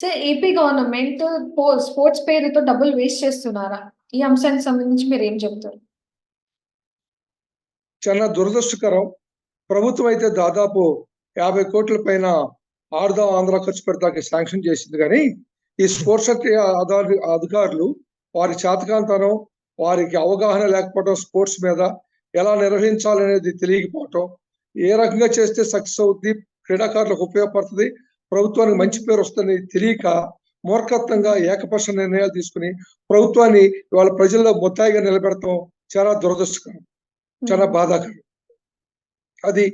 So AP government పో sports పేరుతో డబ్బులు వేస్ట్ చేస్తున్నారా? ఈ అంశానికి సంబంధించి మీరు ఏం చెప్తారు? చాలా దురదృష్టకరం. ప్రభుత్వం అయితే దాదాపు 50 కోట్ల పైన ఆడుదాం ఆంధ్ర ఖర్చు పెడతాకి శాంక్షన్ చేసింది కానీ ఈ స్పోర్ట్స్ అధికారులు వారి చేతకాంతనం వారికి అవగాహన లేకపోవడం స్పోర్ట్స్ మీద, ఎలా నిర్వహించాలనేది తెలియకపోవటం, ఏ రకంగా చేస్తే సక్సెస్ అవుద్ది, క్రీడాకారులకు ఉపయోగపడుతుంది ప్రభుత్వానికి మంచి పేరొస్తదని తెలియక, మూర్ఖత్వంగా ఏకపక్ష నిర్ణయాలు తీసుకొని, ప్రభుత్వాన్ని ఇవాళ ప్రజల్లో ముద్దాయిగా నిలబెడతాం చాలా దురదృష్టకరం. చాలా. బాధాకరం. అది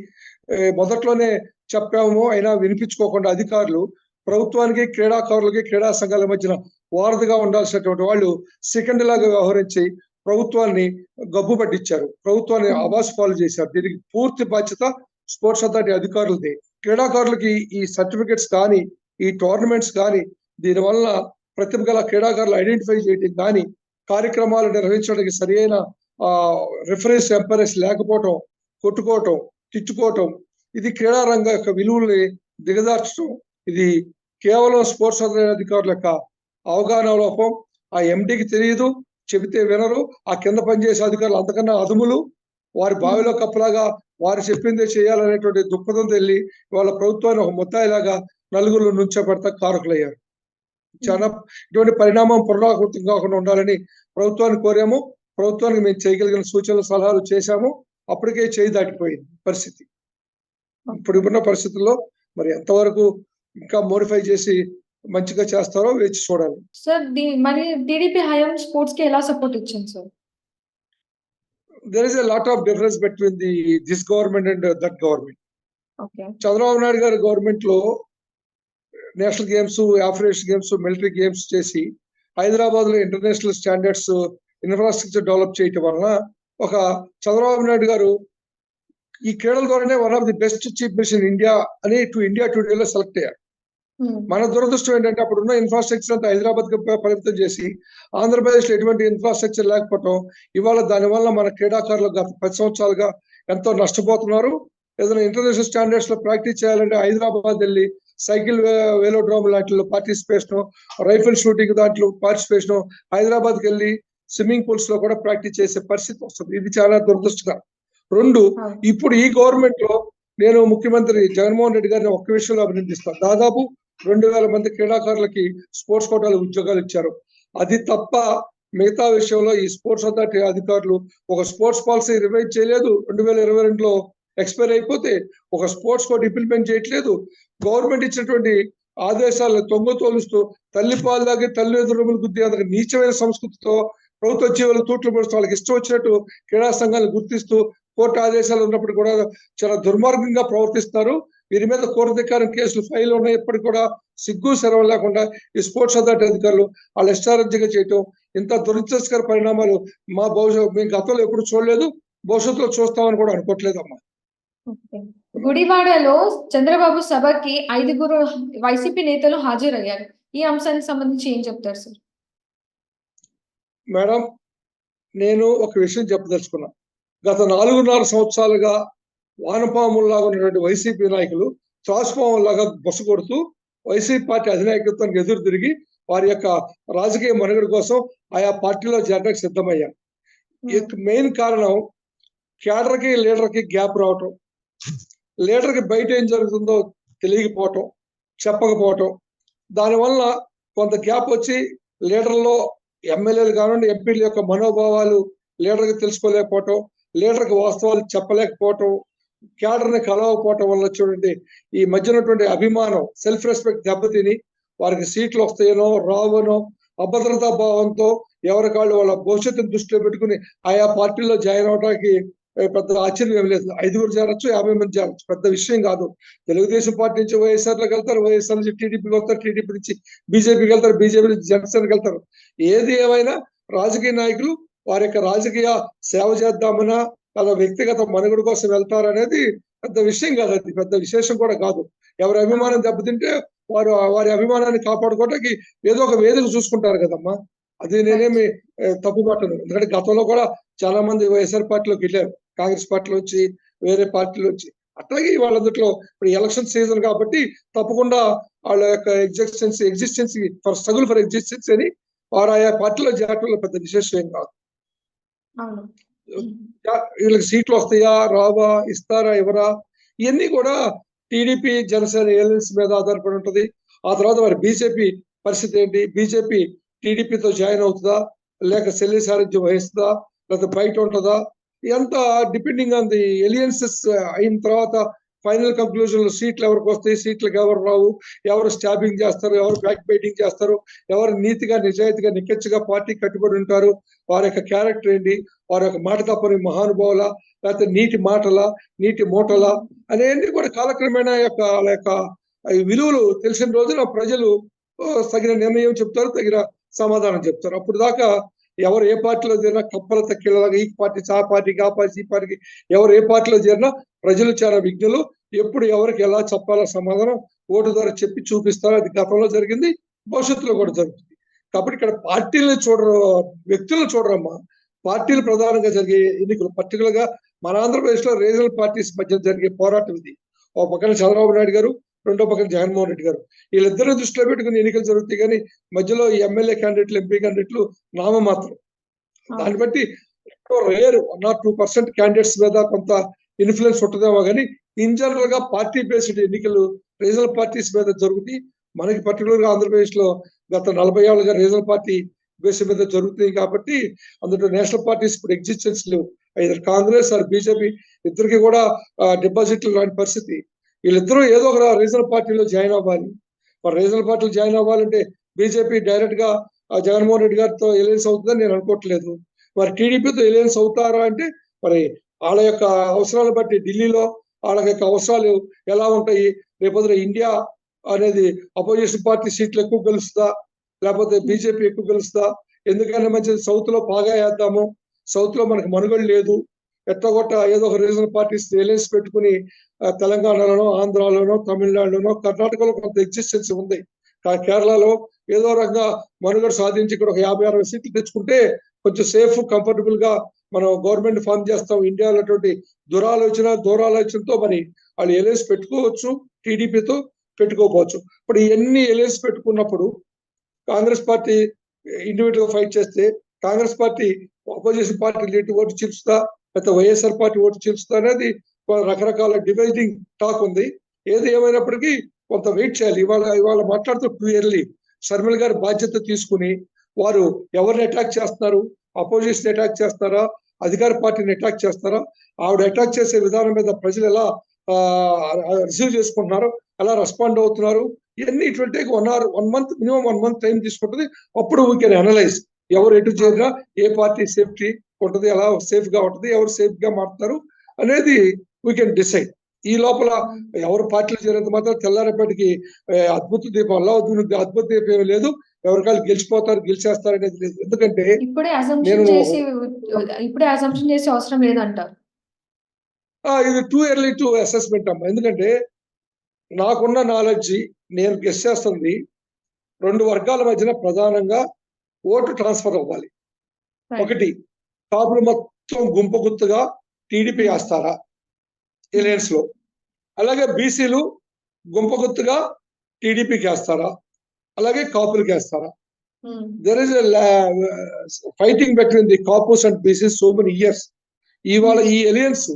మొదట్లోనే చెప్పాము. అయినా వినిపించుకోకుండా అధికారులు ప్రభుత్వానికి, క్రీడాకారులకి, క్రీడా సంఘాల మధ్యన వారధిగా ఉండాల్సినటువంటి వాళ్ళు సెకండ్ లాగా వ్యవహరించి ప్రభుత్వాన్ని గబ్బు పట్టించారు. ప్రభుత్వాన్ని హ్మ్. అబాసుపాలు చేశారు. దీనికి పూర్తి బాధ్యత స్పోర్ట్స్ అథారిటీ అధికారులదే. క్రీడాకారులకి ఈ సర్టిఫికేట్స్ కానీ, ఈ టోర్నమెంట్స్ కానీ, దీనివల్ల ప్రతిభ గల క్రీడాకారులు ఐడెంటిఫై చేయడం కానీ, కార్యక్రమాలు నిర్వహించడానికి సరియైన రిఫరెన్స్ ఎంపరెన్స్ లేకపోవటం, కొట్టుకోవటం, తిట్టుకోవటం, ఇది క్రీడా రంగం యొక్క విలువల్ని దిగదార్చడం ఇది కేవలం స్పోర్ట్స్ అధికారుల యొక్క అవగాహన లోపం. ఆ ఎండికి తెలియదు చెబితే వినరు. ఆ కింద పనిచేసే అధికారులు అంతకన్నా అదుములు వారి బావిలో కప్పలాగా వారు చెప్పిందే చేయాలనేటువంటి దృక్పథంతో తెల్లి వాళ్ళ ప్రభుత్వాన్ని ఒక ముద్దాయిలాగా నలుగురిలో నుంచబడతా కారకులయ్యారు. చాలా ఇటువంటి పరిణామం పునరావృతం కాకుండా ఉండాలని ప్రభుత్వాన్ని కోరాము. ప్రభుత్వానికి మేము చేయగలిగిన సూచనలు, సలహాలు చేశాము. అప్పటికే చేయి దాటిపోయింది పరిస్థితి. ఇప్పుడు ఉన్న పరిస్థితుల్లో మరి ఎంతవరకు ఇంకా మోడిఫై చేసి మంచిగా చేస్తారో వేచి చూడాలి. సార్ మరి టీడీపీ హయాం స్పోర్ట్స్‌కి ఎలా సపోర్ట్ ఇచ్చింది sir? There is a lot of difference between the this government and that government. Chandrababu Naidu గారి గవర్నమెంట్‌లో national games, Afro Asian games, military games చేసి హైదరాబాద్‌లో ఇంటర్నేషనల్ స్టాండర్డ్స్ ఇన్‌ఫ్రాస్ట్రక్చర్ డెవలప్ చేయటం వలన ఒక చంద్రబాబు నాయుడు గారు ఈ క్రీడల ద్వారానే one of the best chief minister in India అని టు ఇండియా టుడేలో సెలెక్ట్ అయ్యారు. హ్మ్. మన దురదృష్టం ఏంటంటే అప్పుడున్న ఇన్‌ఫ్రాస్ట్రక్చర్ అంతా హైదరాబాద్‌కి ప పరిమితం చేసి ఆంధ్రప్రదేశ్‌లో ఎటువంటి ఇన్‌ఫ్రాస్ట్రక్చర్ లేకపోవటం, ఇవాళ దానివల్ల మన క్రీడాకారులు గత 10 సంవత్సరాలుగా ఎంతో నష్టపోతున్నారు. ఏదైనా ఇంటర్నేషనల్ స్టాండర్డ్స్‌లో ప్రాక్టీస్ చేయాలంటే హైదరాబాద్ ఎళ్ళి సైకిల్ వేలోడ్రోమ్ లాంటిలో పార్టిసిపేషను, రైఫిల్ షూటింగ్ దాంట్లో పార్టిసిపేషను, హైదరాబాద్‌కెళ్ళి స్విమ్మింగ్ పూల్స్‌లో కూడా ప్రాక్టీస్ చేసే పరిస్థితి వస్తది. ఇది చాలా దురదృష్టకరం. 2 అవును. ఇప్పుడు ఈ గవర్నమెంట్‌లో నేను ముఖ్యమంత్రి జగన్మోహన్ రెడ్డి గారిని ఒక్క విషయంలో అభినందిస్తాను. దాదాపు 2000 మంది క్రీడాకారులకి స్పోర్ట్స్ కోటాలు ఉద్యోగాలు ఇచ్చారు. అది తప్ప మిగతా విషయంలో ఈ స్పోర్ట్స్ అథారిటీ అధికారులు ఒక స్పోర్ట్స్ పాలసీ రివైజ్ చేయలేదు. 2022లో ఎక్స్‌పైర్ అయిపోతే ఒక స్పోర్ట్స్ కోడ్ ఇంప్లిమెంట్ చేయట్లేదు. గవర్నమెంట్ ఇచ్చినటువంటి ఆదేశాలను తొంగ తోలుస్తూ తల్లి పాలు దాగి తల్లి ఎదురుములు గుద్ది అందుకు నీచమైన సంస్కృతితో ప్రభుత్వ జీవులు తూట్లు పొడుస్తూ వాళ్ళకి ఇష్టం వచ్చినట్టు క్రీడా సంఘాలను గుర్తిస్తూ కోర్టు ఆదేశాలు ఉన్నప్పుడు కూడా చాలా దుర్మార్గంగా ప్రవర్తిస్తున్నారు. వీరి మీద కోర్టుధిక్కారం కేసులు ఫైల్ ఉన్నప్పటికీ కూడా సిగ్గు, శరం లేకుండా ఈ స్పోర్ట్స్ అథారిటీ అధికారులు వాళ్ళ ఇష్టారాజ్యంగా చేయటం ఇంత దురదృష్టకర పరిణామాలు మా భవిష్య మేము గతంలో ఎప్పుడు చూడలేదు. భవిష్యత్తులో చూస్తామని కూడా అనుకోవట్లేదమ్మా. గుడివాడలో చంద్రబాబు సభకి ఐదుగురు వైసీపీ నేతలు హాజరయ్యారు. ఈ అంశానికి సంబంధించి ఏం చెప్తారు సార్? మేడం నేను ఒక విషయం చెప్పదలుచుకున్నా. గత 4.5 సంవత్సరాలుగా వానపాముల్లాగా ఉన్నటువంటి వైసీపీ నాయకులు త్రాచుపాముల్లాగా బుస కొడుతూ వైసీపీ పార్టీ అధినాయకత్వానికి ఎదురు తిరిగి వారి యొక్క రాజకీయ మనుగడ కోసం ఆయా పార్టీలో చేరడానికి సిద్ధమయ్యారు. ఇక మెయిన్ కారణం క్యాడర్‌కి, లీడర్‌కి గ్యాప్ రావటం. లీడర్‌కి బయట ఏం జరుగుతుందో తెలియకపోవటం, చెప్పకపోవటం. దానివల్ల కొంత గ్యాప్ వచ్చి లీడర్‌లో ఎమ్మెల్యేలు కానివ్వండి, ఎంపీల యొక్క మనోభావాలు లీడర్‌కి తెలుసుకోలేకపోవటం, లీడర్‌కి వాస్తవాలు చెప్పలేకపోవటం, క్యాడర్‌ని కలవకపోవటం వల్ల చూడండి ఈ మధ్యనటువంటి అభిమానం, సెల్ఫ్ రెస్పెక్ట్ దెబ్బతిని వారికి సీట్లు వస్తాయనో, రావనో అభద్రతా భావంతో ఎవరికాళ్ళు వాళ్ళ భవిష్యత్తును దృష్టిలో పెట్టుకుని ఆయా పార్టీల్లో జాయిన్ అవడానికి పెద్ద ఆశ్చర్యం ఏం లేదు. ఐదుగురు చేరొచ్చు, 50 మంది చేరొచ్చు. పెద్ద విషయం కాదు. తెలుగుదేశం పార్టీ నుంచి వైఎస్ఆర్‌లోకి వెళ్తారు, వైఎస్ఆర్ నుంచి టీడీపీకి వస్తారు, టీడీపీ నుంచి బీజేపీకి వెళ్తారు, బీజేపీ నుంచి జనసేనకి వెళ్తారు. ఏది ఏమైనా రాజకీయ నాయకులు వారి యొక్క రాజకీయ సేవ చేద్దామన్నా వాళ్ళ వ్యక్తిగత మనుగడ కోసం వెళ్తారనేది పెద్ద విషయం కాదు అది. పెద్ద విశేషం కూడా కాదు. ఎవరి అభిమానం దెబ్బతింటే వారు వారి అభిమానాన్ని కాపాడుకోవడానికి ఏదో ఒక వేదిక చూసుకుంటారు కదమ్మా! అది నేనేమి తప్పు పట్టను. ఎందుకంటే గతంలో కూడా చాలా మంది వైఎస్ఆర్ పార్టీలోకి వెళ్ళారు కాంగ్రెస్ పార్టీలో వచ్చి, వేరే పార్టీలో వచ్చి. అట్లాగే వాళ్ళందరిలో ఇప్పుడు ఎలక్షన్ సీజన్ కాబట్టి తప్పకుండా వాళ్ళ యొక్క existence existence for struggle for existence అని వారు ఆయా పార్టీలో చేరటంలో పెద్ద విశేషం ఏం కాదు వీళ్ళకి సీట్లు వస్తాయా? రావా? ఇస్తారా? ఎవరా ఇవన్నీ కూడా టీడీపీ జనసేన ఏలెన్స్ మీద ఆధారపడి ఉంటది. ఆ తర్వాత మరి బీజేపీ పరిస్థితి ఏంటి? బీజేపీ టీడీపీతో జాయిన్ అవుతుందా? లేక శల్య సారథ్యం వహిస్తుందా? లేకపోతే బయట ఉంటుందా? ఇదంతా డిపెండింగ్ ఆన్ ది ఎలియన్సెస్ అయిన తర్వాత ఫైనల్ కంక్లూజన్లో సీట్లు ఎవరికి వస్తాయి? సీట్లకు ఎవరు రావు? ఎవరు స్టాబింగ్ చేస్తారు? ఎవరు బ్యాక్ బైటింగ్ చేస్తారు? ఎవరు నీతిగా నిజాయితీగా నిక్కచ్చిగా పార్టీ కట్టుబడి ఉంటారు? వారి యొక్క క్యారెక్టర్ ఏంటి? వారి యొక్క మాట తప్పని మహానుభావుల? లేకపోతే నీటి మాటల? నీటి మూటల? అనేది కూడా కాలక్రమేణా యొక్క వాళ్ళ యొక్క విలువలు తెలిసిన రోజున ప్రజలు తగిన నిర్ణయం చెప్తారు తగిన సమాధానం చెప్తారు. అప్పుడు దాకా ఎవరు ఏ పార్టీలో చేరినా కప్పల తక్కిలాగా ఈ పార్టీ ఆ పార్టీకి ఆ పార్టీ ఈ పార్టీకి ఎవరు ఏ పార్టీలో చేరినా ప్రజలు చాలా విజ్ఞులు ఎప్పుడు ఎవరికి ఎలా చెప్పాలో సమాధానం ఓటు ద్వారా చెప్పి చూపిస్తారు. అది గతంలో జరిగింది భవిష్యత్తులో కూడా జరుగుతుంది. కాబట్టి ఇక్కడ పార్టీలను చూడరు వ్యక్తులను చూడరమ్మా. పార్టీలు ప్రధానంగా జరిగే ఎన్నికలు పర్టికులర్గా మన ఆంధ్రప్రదేశ్లో రీజనల్ పార్టీస్ మధ్య జరిగే పోరాటం ఇది. ఒక పక్కన చంద్రబాబు నాయుడు గారు రెండో పక్కన జగన్మోహన్ రెడ్డి గారు. వీళ్ళిద్దరిని దృష్టిలో పెట్టుకుని ఎన్నికలు జరుగుతాయి కానీ మధ్యలో ఈ ఎమ్మెల్యే క్యాండిడేట్లు ఎంపీ క్యాండిడేట్లు నామమాత్రం. దాన్ని బట్టి rare one or two percent candidates మీద కొంత ఇన్ఫ్లుయెన్స్ ఉంటుందేమో కానీ ఇన్ జనరల్గా పార్టీ బేస్డ్ ఎన్నికలు రీజనల్ పార్టీస్ మీద జరుగుతాయి. మనకి పర్టికులర్గా ఆంధ్రప్రదేశ్లో గత నలభై ఏళ్ళుగా రీజనల్ పార్టీ బేస్ మీద జరుగుతుంది కాబట్టి అందులో నేషనల్ పార్టీస్ ఇప్పుడు ఎగ్జిస్టెన్స్ లేవు. ఐదర్ కాంగ్రెస్ ఆర్ బీజేపీ ఇద్దరికి కూడా డిపాజిట్లు లాంటి పరిస్థితి. వీళ్ళిద్దరూ ఏదో ఒక రీజనల్ పార్టీలో జాయిన్ అవ్వాలి. మరి రీజనల్ పార్టీలో జాయిన్ అవ్వాలంటే బీజేపీ డైరెక్ట్గా జగన్మోహన్ రెడ్డి గారితో ఎలియన్స్ అవుతుందని నేను అనుకోవట్లేదు. మరి టీడీపీతో ఎలియన్స్ అవుతారా అంటే మరి వాళ్ళ యొక్క అవసరాలు బట్టి ఢిల్లీలో వాళ్ళ యొక్క అవసరాలు ఎలా ఉంటాయి? రేపొద్దున ఇండియా అనేది అపోజిషన్ పార్టీ సీట్లు ఎక్కువ గెలుస్తా లేకపోతే బీజేపీ ఎక్కువ గెలుస్తా ఎందుకంటే మంచిది సౌత్లో బాగా వేద్దాము. సౌత్లో మనకు మనుగడ లేదు. ఎట్టగొట్ట ఏదో ఒక రీజనల్ పార్టీస్ ఎలియన్స్ పెట్టుకుని తెలంగాణలోనో ఆంధ్రాలోనో తమిళనాడులోనో కర్ణాటకలో కొంత ఎగ్జిస్టెన్స్ ఉంది. కేరళలో ఏదో రకంగా మనుగడ సాధించి ఇక్కడ ఒక యాభై అరవై సీట్లు తెచ్చుకుంటే కొంచెం సేఫ్ కంఫర్టబుల్గా మనం గవర్నమెంట్ ఫామ్ చేస్తాం. ఇండియాలో అటువంటి దురాలోచన దూరాలోచనతో మరి వాళ్ళు ఎలియన్స్ పెట్టుకోవచ్చు టీడీపీతో పెట్టుకోకపోవచ్చు. ఇప్పుడు ఇవన్నీ ఎలియన్స్ పెట్టుకున్నప్పుడు కాంగ్రెస్ పార్టీ ఇండివిజువల్ ఫైట్ చేస్తే Congress party opposition party lead vote చీల్చుతా లేకపోతే వైఎస్ఆర్ పార్టీ ఓటు చీల్చుతా అనేది రకరకాల డివైడింగ్ టాక్ ఉంది. ఏది ఏమైనప్పటికీ కొంత వెయిట్ చేయాలి. ఇవాళ ఇవాళ మాట్లాడుతూ క్లియర్లీ ఇయర్లీ షర్మిల గారు బాధ్యత తీసుకుని వారు ఎవరిని అటాక్ చేస్తున్నారు? అపోజిషన్ అటాక్ చేస్తారా? అధికార పార్టీని అటాక్ చేస్తారా? ఆవిడ అటాక్ చేసే విధానం మీద ప్రజలు ఎలా రిసీవ్ చేసుకుంటున్నారు? ఎలా రెస్పాండ్ అవుతున్నారు? ఇవన్నీ it will take one hour one month minimum one month time తీసుకుంటుంది. అప్పుడు వీ కెన్ అనలైజ్ ఎవరు ఎటు చేరినా ఏ పార్టీ సేఫ్టీ ఉంటది ఎలా సేఫ్గా ఉంటది ఎవరు సేఫ్గా మారుతారు అనేది వీ కెన్ డిసైడ్ ఈ లోపల ఎవరు పార్టీలు చేరేంత మాత్రం తెల్లారేపటికి అద్భుత దీపం అల్లా అద్భుత దీపం లేదు. ఎవరికాలు గెలిచిపోతారు గెలిచేస్తారు అనేది లేదు. ఎందుకంటే ఇప్పుడే అసంప్షన్ నేను- చేసి ఇప్పుడే అసంప్షన్ చేసే అవసరం లేదంటారు. ఇది టూ ఎర్లీ టు అసెస్మెంట్ అమ్మా. ఎందుకంటే నాకున్న నాలెడ్జి నేను గెస్ చేస్తుంది. రెండు వర్గాల మధ్యన ప్రధానంగా ఓటు ట్రాన్స్ఫర్ అవ్వాలి. ఒకటి కాపులు మొత్తం గుంపు గుర్తుగా టీడీపీ వేస్తారా? ఎలియన్స్లో. అలాగే బీసీలు గుంపు గుర్తుగా టీడీపీకి వేస్తారా? అలాగే కాపులకి వేస్తారా there is fighting between the Kapus and BCs so many years ఇవాళ ఈ ఎలియన్స్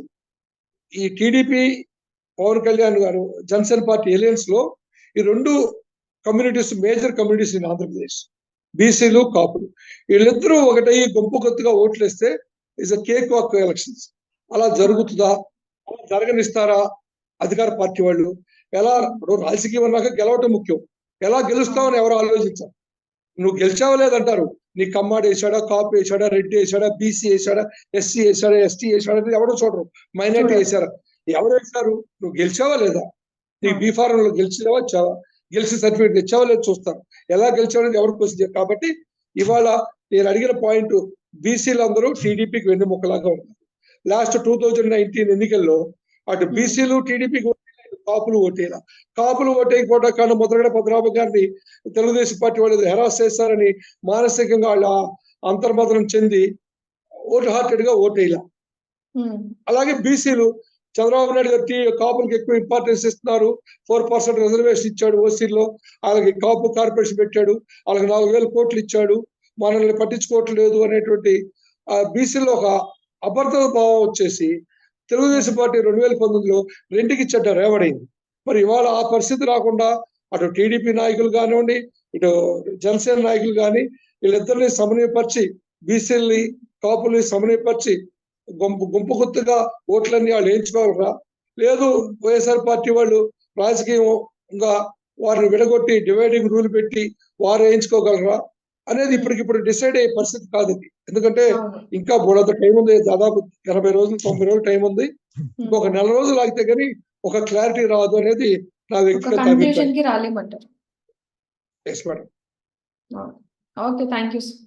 ఈ టీడీపీ పవన్ కళ్యాణ్ గారు జనసేన పార్టీ ఎలియన్స్లో ఈ రెండు communities major communities in Andhra Pradesh బీసీలు కాపులు. వీళ్ళిద్దరూ ఒకటి గుంపు కొత్తగా ఓట్లు వేస్తే is a cake walk elections అలా జరుగుతుందా? అలా జరగనిస్తారా? అధికార పార్టీ వాళ్ళు ఎలా? రాజకీయం అన్నాక గెలవటం ముఖ్యం. ఎలా గెలుస్తామని ఎవరు ఆలోచించారు. నువ్వు గెలిచావా లేదంటారు. నీ కమ్మాడు వేసాడా కాపు వేసాడా రెడ్డి వేసాడా బీసీ వేసాడా ఎస్సీ వేసాడా ఎస్టీ వేసాడా అనేది ఎవరు చూడరు. మైనార్టీ. వేసారా ఎవరు వేశారు? నువ్వు గెలిచావా లేదా? నీ ఆ. బీ ఫారం లో గెలిచావా వచ్చావా? గెలిచి సర్టిఫికేట్ తెచ్చావా లేదు చూస్తారు. ఎలా గెలిచావు అనేది ఎవరు క్వశ్చన్ చేయరు. కాబట్టి ఇవాళ నేను అడిగిన పాయింట్ బీసీలు అందరూ టీడీపీకి వెన్నుముక్కలాగా ఉన్నారు. లాస్ట్ టూ థౌజండ్ నైన్టీన్ ఎన్నికల్లో అటు. బీసీలు టీడీపీకి కాపులు ఓటేయాలి కాపులు ఓటేయకపోవడం కానీ ముద్రగడ పద్మనాభ గారిని తెలుగుదేశం పార్టీ వాళ్ళు హెరాస్ చేస్తారని మానసికంగా వాళ్ళ అంతర్మదనం చెంది ఓటు హార్టెడ్గా ఓటేయాల. ఉమ్, అలాగే బీసీలు చంద్రబాబు నాయుడు గారు కాపులకు ఎక్కువ ఇంపార్టెన్స్ ఇస్తున్నారు. ఫోర్ పర్సెంట్ రిజర్వేషన్ ఇచ్చాడు ఓసీలో వాళ్ళకి కాపు కార్పొరేషన్ పెట్టాడు. వాళ్ళకి నాలుగు వేల కోట్లు ఇచ్చాడు. మనల్ని పట్టించుకోవట్లేదు అనేటువంటి బీసీలో ఒక అభద్రత భావం వచ్చేసి తెలుగుదేశం పార్టీ రెండు వేల పంతొమ్మిదిలో రెండుకి చెడ్డ రేవడైంది. మరి ఇవాళ ఆ పరిస్థితి రాకుండా అటు టీడీపీ నాయకులు కానివ్వండి ఇటు జనసేన నాయకులు కానీ వీళ్ళిద్దరిని సమన్వయపరిచి బీసీలని కాపుల్ని సమన్వయపరిచి గుంపు గుంపు గుర్తుగా ఓట్లన్నీ వాళ్ళు వేయించుకోగలరా లేదు వైఎస్ఆర్ పార్టీ వాళ్ళు రాజకీయంగా వారిని విడగొట్టి డివైడింగ్ రూల్ పెట్టి వారు వేయించుకోగలరా? అనేది ఇప్పటికిప్పుడు డిసైడ్ అయ్యే పరిస్థితి కాదు ఇది. ఎందుకంటే. ఇంకా బోడంత టైం ఉంది. దాదాపు ఎనభై రోజులు తొంభై రోజులు టైం ఉంది. ఇంకొక నెల రోజులు ఆగితే కానీ ఒక క్లారిటీ రాదు అనేది నా ఒక వ్యక్తిగత అభిప్రాయం. Okay thank you sir